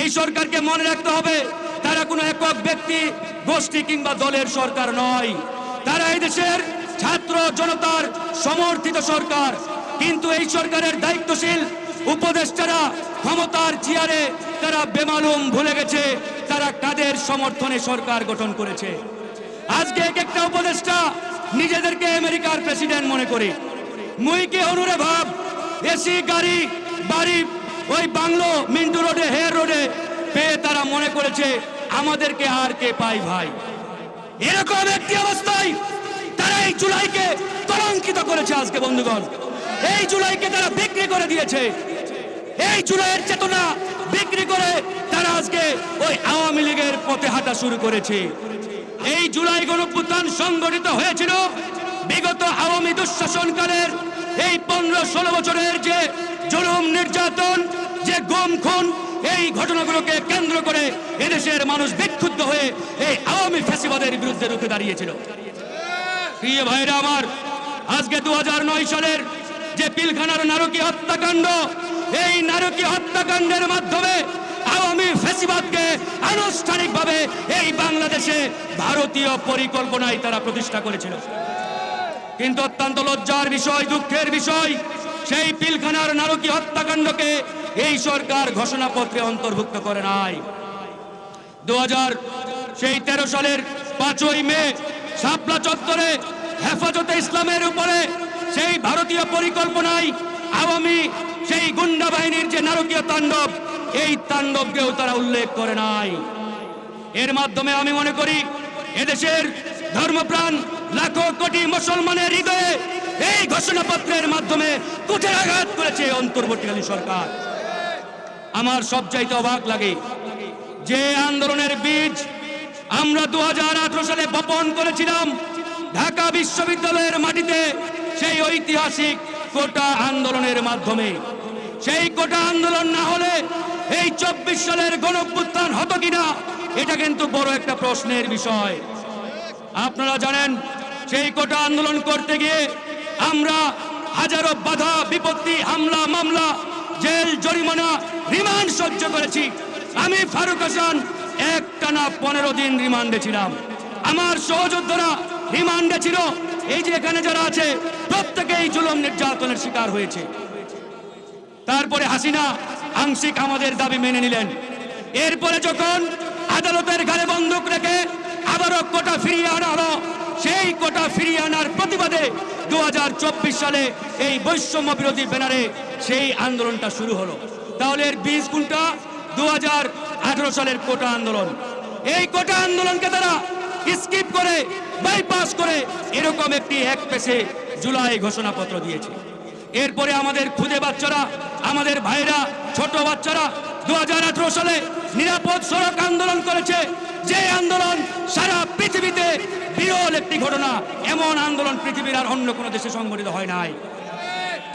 এই সরকারকে মনে রাখতে হবে, তারা কোনো একক ব্যক্তি, গোষ্ঠী কিংবা দলের সরকার নয়। তারা এই দেশের ছাত্র জনতার সমর্থিত সরকার। কিন্তু এই সরকারের দায়িত্বশীল উপদেষ্টারা ক্ষমতার চেয়ারে তারা বেমালুম ভুলে গেছে, তারা কাদের সমর্থনে সরকার গঠন করেছে। আজকে এক একটা উপদেষ্টা নিজেদেরকে আমেরিকার প্রেসিডেন্ট মনে করে। মুইকে অনুরে ভাব, এসি, গাড়ি, বাড়ি ওই বাংলো মিন্টু রোডে, হেয়ার রোডে পেয়ে তারা মনে করেছে আমাদেরকে আর কে পাই ভাই। এরকম একটি অবস্থায় তারা এই জুলাইকে কলঙ্কিত করেছে আজকে বন্ধুগণ। এই জুলাইকে তারা বিক্রি করে দিয়েছে। এই জুলাইয়ের চেতনা বিক্রি করে তারা আজকে ওই আওয়ামী লীগের পথে হাঁটা শুরু করেছে। এই জুলাই গণপুত্থান সংগঠিত হয়েছিল বিগত আওয়ামী দুঃশাসনকালের এই পনেরো ষোলো বছরের যে জুলুম নির্যাতন, যে গুম খুন, এই ঘটনাগুলোকে কেন্দ্র করে এদেশের মানুষ বিক্ষুব্ধ হয়ে এই আওয়ামী ফ্যাসিবাদের বিরুদ্ধে রুখে দাঁড়িয়েছিল। প্রিয় ভাইরা আমার, আজকে দুহাজার নয় সালের যে পিলখানার নারকীয় হত্যাকাণ্ড, এই নারকীয় হত্যাকাণ্ডের মাধ্যমে আওয়ামী ফেসিবাদকে আনুষ্ঠানিকভাবে এই বাংলাদেশে ভারতীয় পরিকল্পনায় তারা প্রতিষ্ঠা করেছিল। কিন্তু অত্যন্ত লজ্জার বিষয়, দুঃখের বিষয়, সেই পিলখানার নারকীয় হত্যাকাণ্ডকে এই সরকার ঘোষণাপত্রে অন্তর্ভুক্ত করে নাই। দু সেই তেরো সালের পাঁচই মে, শাপলা চত্বরে হেফাজতে ইসলামের উপরে সেই ভারতীয় পরিকল্পনায় আওয়ামী সেই গুন্ডা বাহিনীর যে নারকীয় তাণ্ডব, এই তাণ্ডবকেও তারা উল্লেখ করে নাই। এর মাধ্যমে আমি মনে করি, এদেশের ধর্মপ্রাণ লাখো কোটি মুসলমানের হৃদয়ে এই ঘোষণাপত্রের মাধ্যমে কুঠেরাঘাত করেছে অন্তর্বর্তীকালীন সরকার। আমার সবচাইতে অবাক লাগে যে আন্দোলনের বীজ আমরা দুহাজার আঠারো সালে বপন করেছিলাম, ঢাকা বিশ্ববিদ্যালয়ের মাটিতে সেই ঐতিহাসিক কোটা আন্দোলনের মাধ্যমে। সেই কোটা আন্দোলন না হলে এই চব্বিশ সালের গণপুত্থান হতো কিনা, এটা কিন্তু বড় একটা প্রশ্নের বিষয়। আপনারা জানেন সেই কোটা আন্দোলন করতে গিয়ে আমরা হাজারো বাধা, বিপত্তি, হামলা, মামলা, জেল, জরিমানা, রিমান্ড সহ্য করেছি। আমি ফারুক হাসান এক টানা পনেরো দিন রিমান্ডে ছিলাম। আমার সহযোদ্ধারা রিমান্ডে ছিল। এই যে এখানে যারা আছে, প্রত্যেকেই জুলম নির্যাতনের শিকার হয়েছে। তারপরে হাসিনা আংশিক আমাদের দাবি মেনে নিলেন। এরপরে যখন আদালতের ঘাড়ে বন্দুক রেখে আবারও কোটা ফিরিয়ে আনা হলো, সেই কোটা ফিরিয়ে আনার প্রতিবাদে দুহাজার চব্বিশ সালে এই বৈষম্য বিরোধী ব্যানারে সেই আন্দোলনটা শুরু হলো। তাহলে এর বীজ কোনটা? দুহাজার আঠারো সালের কোটা আন্দোলন। এই কোটা আন্দোলনকে তারা স্কিপ করে, বাইপাস করে এরকম একটি এক পেশে জুলাই ঘোষণাপত্র দিয়েছে। এরপরে আমাদের খুদে বাচ্চারা, আমাদের ভাইরা, ছোট বাচ্চারা দু হাজার আঠারো সালে নিরাপদ সড়ক আন্দোলন করেছে। যে আন্দোলন সারা পৃথিবীতে বিরল একটি ঘটনা, এমন আন্দোলন পৃথিবীর আর অন্য কোনো দেশে সংগঠিত হয় নাই।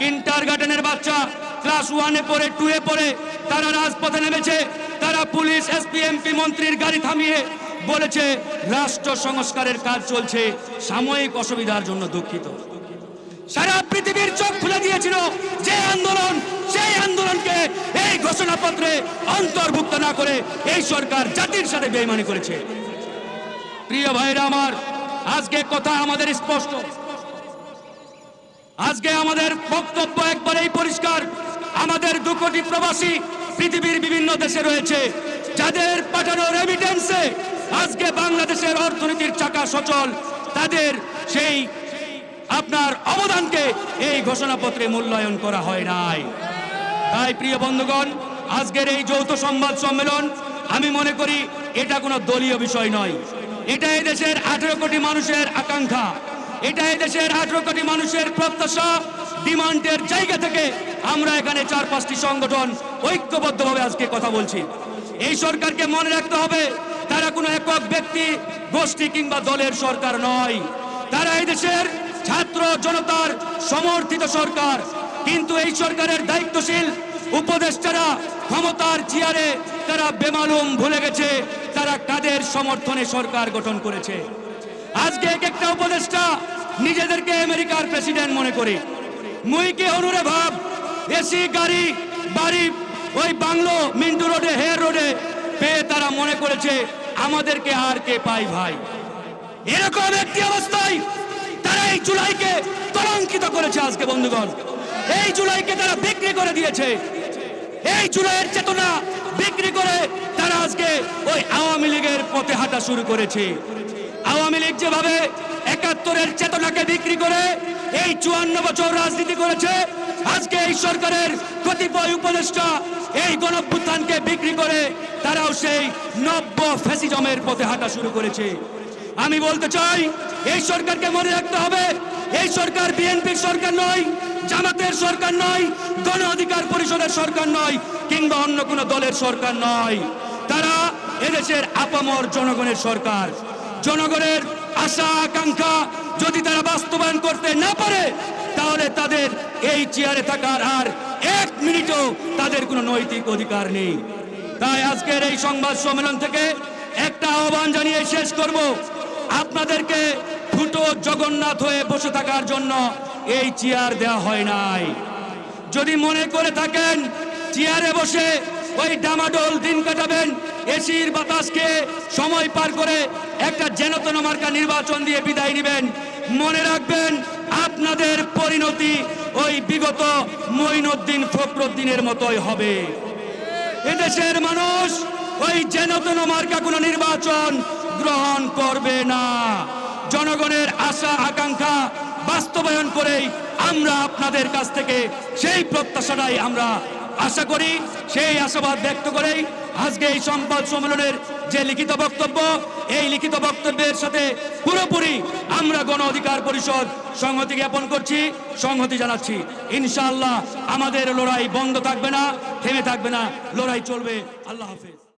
কিন্টার গার্ডেনের বাচ্চা ক্লাস ওয়ানে পড়ে, টু এ পড়ে, তারা রাজপথে নেমেছে, তারা পুলিশ এসপি এমপি মন্ত্রীর গাড়ি থামিয়ে বলেছে, রাষ্ট্র সংস্কারের কাজ চলছে, সাময়িক অসুবিধার জন্য দুঃখিত। সারা পৃথিবীর চোখ খুলে দিয়েছিল যে আন্দোলন সেই আন্দোলনকে এই ঘোষণাপত্রে অন্তর্ভুক্ত না করে এই সরকার জাতির সাথে বেইমানি করেছে। প্রিয় ভাইরা আমার, আজকে কথা আমাদের স্পষ্ট। আজকে আমাদের বক্তব্য একবারেই পরিষ্কার। আমাদের দু কোটি প্রবাসী পৃথিবীর বিভিন্ন দেশে রয়েছে, যাদের পাঠানো রেমিটেন্সে আজকে বাংলাদেশের অর্থনীতির চাকা সচল। তাদের সেই আপনার অবদানকে এই ঘোষণাপত্রে মূল্যায়ন করা হয় নাই। তাই প্রিয় বন্ধুগণ, আজকের এই যৌথ সংবাদ সম্মেলন, আমি মনে করি এটা কোনো দলীয় বিষয় নয়। এটা দেশের আঠেরো কোটি মানুষের আকাঙ্ক্ষা। এটা দেশের আঠেরো কোটি মানুষের প্রত্যাশা, ডিমান্ডের জায়গা থেকে আমরা এখানে চার পাঁচটি সংগঠন ঐক্যবদ্ধভাবে আজকে কথা বলছি। এই সরকারকে মনে রাখতে হবে, তারা কোনো একক ব্যক্তি, গোষ্ঠী কিংবা দলের সরকার নয়। তারা এই দেশের ছাত্র জনতার সমর্থিত সরকার। কিন্তু এই সরকারের দায়িত্বশীল উপদেষ্টারা ক্ষমতার চেয়ারে তারা বেমালুম ভুলে গেছে, তারা কাদের সমর্থনে সরকার গঠন করেছে। আজকে এক একটা উপদেষ্টা নিজেদেরকে আমেরিকার প্রেসিডেন্ট মনে করে। মুইকে অনুরে ভাব, এসি, গাড়ি, বাড়ি, ওই বাংলো, মিন্টু রোডে, হেয়ার রোডে পেয়ে তারা মনে করেছে, আমাদেরকে আর কে পাই ভাই? এরকম একটি অবস্থায় তারা এই জুলাইকে কলঙ্কিত করেছে আজকে, বন্ধুগণ। এই জুলাইকে তারা বিক্রি করে দিয়েছে। এই জুলাইয়ের চেতনা বিক্রি করে তারা আজকে ওই আওয়ামী লীগের পথে হাঁটা শুরু করেছে। আওয়ামী লীগ যেভাবে একাত্তরের চেতনাকে বিক্রি করে এই চুয়ান্ন বছর রাজনীতি করেছে, আজকে এই সরকারের কতিপয় উপদেষ্টা এই গণভ্যুত্থানকে বিক্রি করে তারাও সেই নব্য ফ্যাসিজমের পথে হাঁটা শুরু করেছে। আমি বলতে চাই, এই সরকারকে মনে রাখতে হবে, এই সরকার বিএনপির সরকার নয় জামাতের সরকার নয়, গণ অধিকার পরিষদের সরকার নয়, কিংবা অন্য কোনো দলের সরকার নয়। তারা এদেশের আপামর জনগণের সরকার। জনগণের আশা, আকাঙ্ক্ষা যদি তারা বাস্তবায়ন করতে না পারে, তাহলে তাদের এই চেয়ারে থাকার আর এক মিনিটও তাদের কোনো নৈতিক অধিকার নেই। তাই আজকের এই সংবাদ সম্মেলন থেকে একটা আহ্বান জানিয়ে শেষ করব। আপনাদেরকে ফুটো জগন্নাথ হয়ে বসে থাকার জন্য এই চেয়ার দেওয়া হয় নাই। যদি মনে করে থাকেন, চেয়ারে বসে ওই ডামাডোল দিন কাটাবেন, এসির বাতাসকে সময় পার করে একটা জেনতন মার্কা নির্বাচন দিয়ে বিদায় নেবেন। মনে রাখবেন, আপনাদের পরিণতি ওই বিগত মঈনুদ্দিন ফখরুদ্দিনের মতোই হবে। এদেশের মানুষ ওই জেনতন মার্কা কোনো নির্বাচন গ্রহণ করবে না। জনগণের আশা, আকাঙ্ক্ষা বাস্তবায়ন করেই আমরা আপনাদের কাছ থেকে সেই প্রত্যাশাটাই আমরা আশা করি, সেই আশাবাদ ব্যক্ত করেই আজকে এই সংবাদ সম্মেলনের যে লিখিত বক্তব্য, এই লিখিত বক্তব্যের সাথে পুরোপুরি আমরা গণ অধিকার পরিষদ সংহতি জ্ঞাপন করছি, সংহতি জানাচ্ছি। ইনশাআল্লাহ আমাদের লড়াই বন্ধ থাকবে না, থেমে থাকবে না, লড়াই চলবে। আল্লাহ হাফেজ।